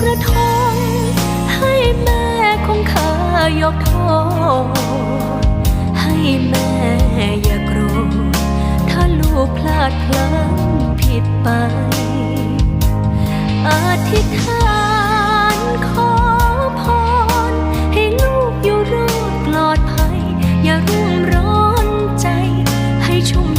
กระทงให้แม่ของข้ายกโทษให้แม่อย่าโกรธถ้าลูกพลาดพลั้งผิดไป อธิษฐานขอพร ให้ลูกอยู่รอดปลอดภัย อย่ารุ่มร้อนใจให้ชุ่ม